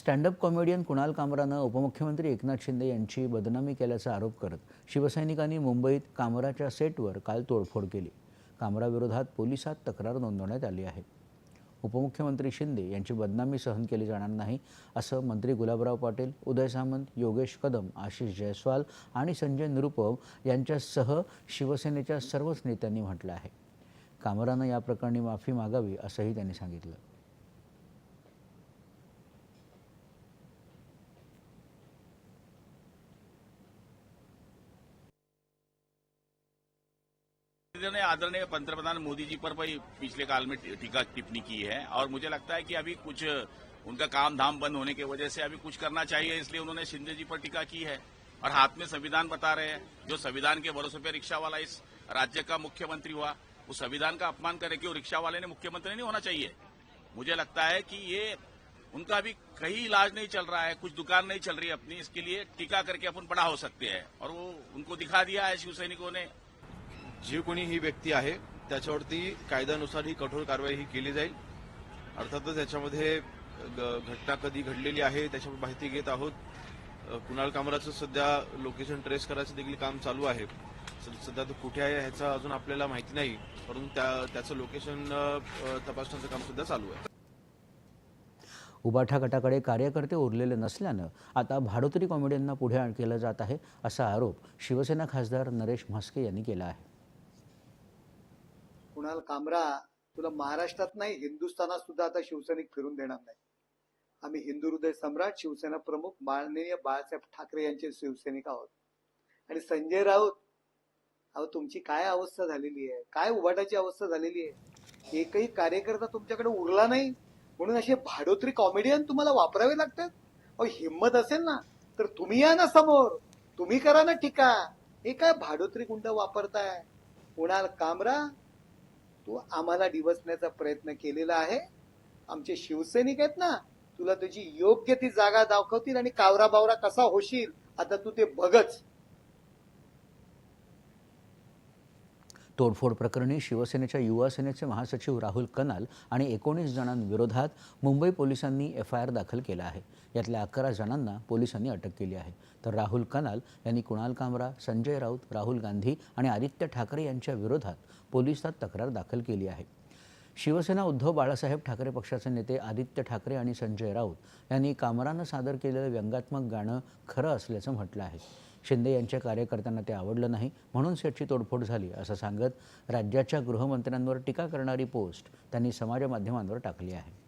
Stand up comedian Kunal कामरानं उपमुख्यमंत्री एकनाथ शिंदे यांची बदनामी केल्याचा आरोप करत शिवसैनिकांनी मुंबईत कामराच्या सेटवर काल तोडफोड केली. कामराविरोधात पोलिसात तक्रार नोंदवण्यात आली आहे. उपमुख्यमंत्री शिंदे यांची बदनामी सहन केली जाणार नाही असं मंत्री गुलाबराव पाटील उदय सामंत योगेश कदम आशिष जयस्वाल आणि संजय निरुपम यांच्यासह शिवसेनेच्या सर्वच नेत्यांनी म्हटलं आहे. कामरानं या प्रकरणी माफी मागावी असंही त्यांनी सांगितलं. ने आदरणीय पंतप्रधान मोदी जी पर भी पिछले काल में टीका टिप्पणी की है और मुझे लगता है कि अभी कुछ, उनका काम धाम बंद होने की वजह से अभी कुछ करना चाहिए, इसलिए उन्होंने शिंदे जी पर टीका की है और हाथ में संविधान बता रहे हैं। जो संविधान के भरोसे पे रिक्शा वाला इस राज्य का मुख्यमंत्री हुआ, उस संविधान का अपमान करे कि वो रिक्शा वाले ने मुख्यमंत्री नहीं होना चाहिए। मुझे लगता है कि ये, उनका अभी कहीं इलाज नहीं चल रहा है, कुछ दुकान नहीं चल रही है अपनी, इसके लिए टीका करके अपन बड़ा हो सकते हैं। और वो, उनको दिखा दिया है शिवसैनिकों ने जी कोणी ही व्यक्ती आहे त्याच्यावरती कायद्यानुसार ही कठोर कारवाई ही केली जाईल. अर्थातच याच्यामध्ये घटना कधी घडलेली आहे त्याच्यावर माहिती घेत आहोत. कुणाल कामराचं सध्या लोकेशन ट्रेस करायचं देखील काम चालू आहे. सध्या तो कुठे आहे ह्याचा अजून आपल्याला माहिती नाही. परंतु त्या- त्याचं लोकेशन तपासण्याचं काम सुद्धा चालू आहे. उबाठा गटाकडे कार्यकर्ते उरलेले नसल्यानं आता भाडोत्री कॉमेडियनना पुढे केलं जात आहे असा आरोप शिवसेना खासदार नरेश म्हस्के यांनी केला आहे. कुणाल कामरा तुला महाराष्ट्रात नाही हिंदुस्थानात सुद्धा आता शिवसैनिक फिरून देणार नाही. आम्ही हिंदू हृदय सम्राट शिवसेना प्रमुख माननीय बाळासाहेब ठाकरे यांचे शिवसैनिक आहोत. आणि संजय राऊत अहो तुमची काय अवस्था झालेली आहे? काय उभाटाची अवस्था झालेली आहे? एकही कार्यकर्ता तुमच्याकडे उरला नाही. म्हणून असे भाडोत्री कॉमेडियन तुम्हाला वापरावे लागतात? अहो हिंमत असेल ना तर तुम्ही या ना समोर. तुम्ही करा ना टीका. हे काय भाडोत्री गुंड वापरताय? कुणाल कामरा तू आम्हाला डिवसण्याचा प्रयत्न केलेला आहे. आमचे शिवसैनिक आहेत ना तुला तुझी योग्य ती जागा दाखवतील आणि कावरा बावरा कसा होशील आता तू ते बघच. तोडफोड प्रकरणी शिवसेनेच्या युवा सेनेचे महासचिव राहुल कनाल आणि एकोणीस जणांविरोधात मुंबई पोलिसांनी एफ आय आर दाखल केला आहे. यातल्या अकरा जणांना पोलिसांनी अटक केली आहे. तर राहुल कनाल यांनी कुणाल कामरा संजय राऊत राहुल गांधी आणि आदित्य ठाकरे यांच्या विरोधात पोलिसात तक्रार दाखल केली आहे. शिवसेना उद्धव बाळासाहेब ठाकरे पक्षाचे नेते आदित्य ठाकरे आणि संजय राऊत यांनी कामरानं सादर केलेलं व्यंगात्मक गाणं खरं असल्याचं म्हटलं आहे. शिंदे यांच्या कार्यकर्त्यांना ते आवडलं नाही म्हणून सेटची तोडफोड झाली असं सांगत राज्याच्या गृहमंत्र्यांवर टीका करणारी पोस्ट त्यांनी समाजमाध्यमांवर टाकली आहे.